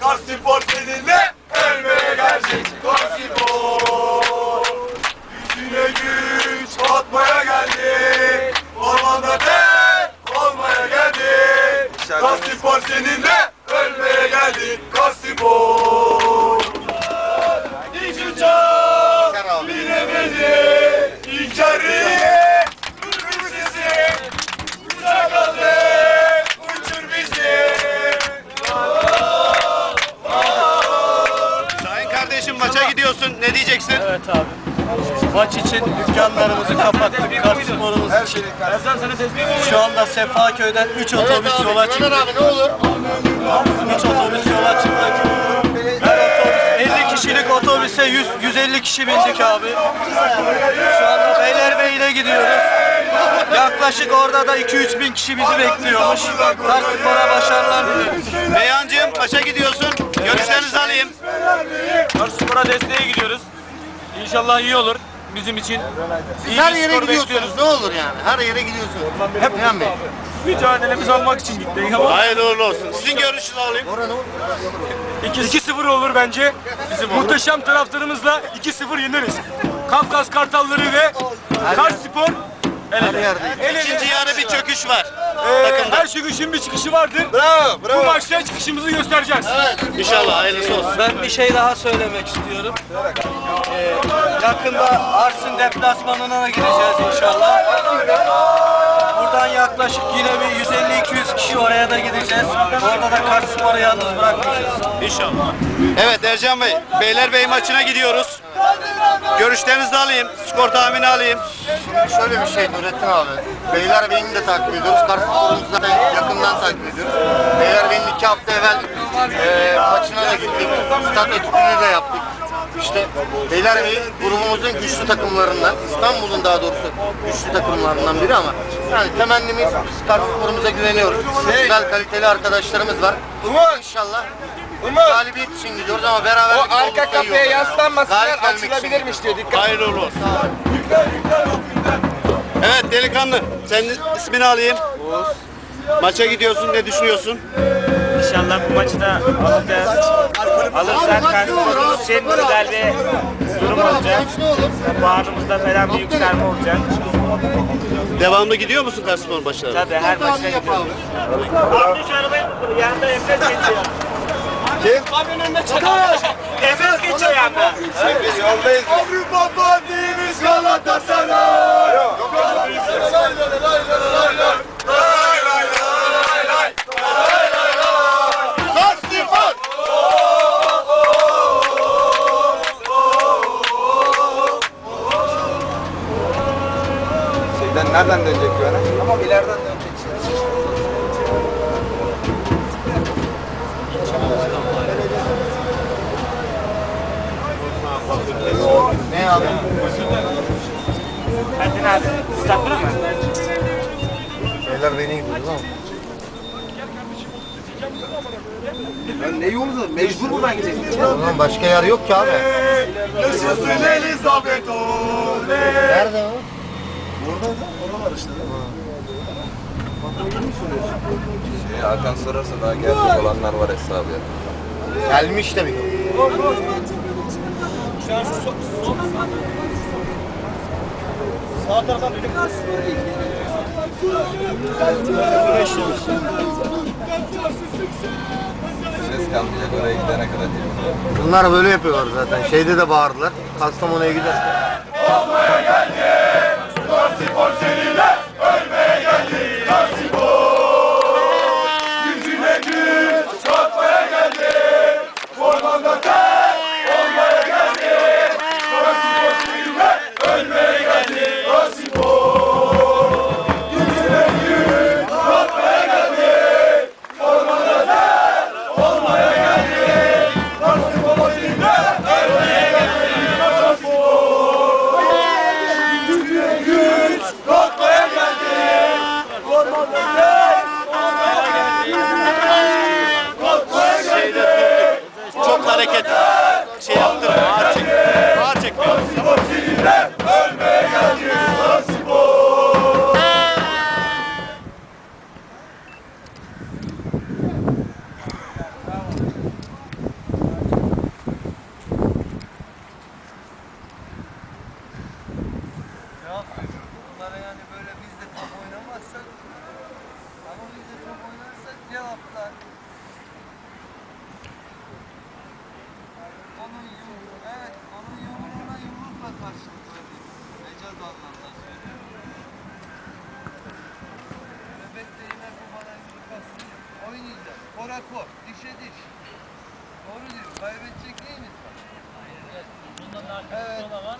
Kars Spor seninle ölmeye gelecek Kars Spor. Gücüne güç katmaya geldi. Ormanda tek olmaya geldi. Kars Spor seninle ölmeye geldi. Kars Spor Kardeşim maça gidiyorsun. Ne diyeceksin? Evet abi. Maç için dükkanlarımızı kapattık. Kars sporumuz için. Şu anda Sefaköy'den 3 otobüs yola çıktık. abi ne olur? 3 otobüs yola çıktık. Her otobüs 50 kişilik otobüse 100 150 kişi bindik abi. Şu anda Beylerbeyi'ne gidiyoruz. Yaklaşık orada da 2-3 bin kişi bizi bekliyormuş. Kars Spor'a başarılar diliyoruz. Beyhancığım maça gidiyorsun. Görüşlerinizi alayım. Spor'a desteğe gidiyoruz. İnşallah iyi olur bizim için. İyi Her bir yere skor gidiyorsunuz. bekliyoruz. Ne olur yani. Her yere gidiyorsunuz. Hep Beyhan Bey. Mücadelemiz almak için gittik ama Hayırlı uğurlu olsun. Sizin görüşünüzü alayım. 2-0 olur bence. Bizim muhteşem taraftarımızla 2-0 yeneriz. Kafkas Kartalları ve Kars Spor el Her ele. yerde. El ele. İkinci yarı bir çöküş var. Ee, Takımda. her çıkışın bir çıkışı vardır. Bravo, Bu maçta çıkışımızı göstereceğiz. İnşallah hayırlısı olsun. Ben bir şey daha söylemek istiyorum. Ee, yakında Arsin deplasmanına gideceğiz inşallah. Buradan yaklaşık yine bir 150-200 kişi oraya da gideceğiz. Orada da Kars Spor'u yalnız bırakmayacağız. İnşallah. Evet Ercan Bey, Beylerbeyi maçına gidiyoruz. Görüşlerinizi alayım, skor tahmini alayım. Şöyle bir şey Nurettin abi. Beylerbeyi'ni de takip ediyoruz. Kars sporumuzu da yakından takip ediyoruz. Beylerbeyi'nin iki hafta evvel e, maçına da gittik. Stat etkinliği de yaptık. İşte Beylerbeyi grubumuzun güçlü takımlarından, İstanbul'un daha doğrusu güçlü takımlarından biri ama yani temennimiz Kars sporumuza güveniyoruz. Güzel kaliteli arkadaşlarımız var. İnşallah galibiyet için gidiyoruz ama beraber O arka kapıya yaslanmasınlar açılabilirmiş diyor. Dikkat Hayırlı olsun. Evet delikanlı, senin ismini alayım. Maça gidiyorsun, ne düşünüyorsun? İnşallah bu maçı da alacağız. Alırsak karşımız için güzel bir durum olacak. Puanımızda falan bir yükselme olacak. Devamlı gidiyor musun Karspor maçlarına? Tabii her maçta gidiyoruz. Abi şu arabayı. Yanında Efes geçiyor. Efes geçiyor yanında. Avrupa Bandimiz Galatasaray Kars Spor Şeyden nereden dönecek güvene? Ama ileriden dönecek. Ne abi? Hadi abi. Staffır mı? Beylerbeyi'ne gidiyoruz ama. Ne yolumuz Mecbur buradan gideceğiz. O zaman başka yer yok ki abi. Yaşasın Elizabeth Oley Nerede o? Hakan sorarsa daha gerçek olanlar var hesabı ya. Gelmiş demek. Ses kalmayacak oraya gidene kadar. Bunlar böyle yapıyorlar zaten. Şeyde de bağırdılar. Kastamonu'ya gider. Kars hareket şey yaptı. Ağır çek. Ağır çekmiyor. Ölmeye O rapor. Dişe diş. Doğru diyor. Kaybedecek değil mi? Bundan da arkasında da var.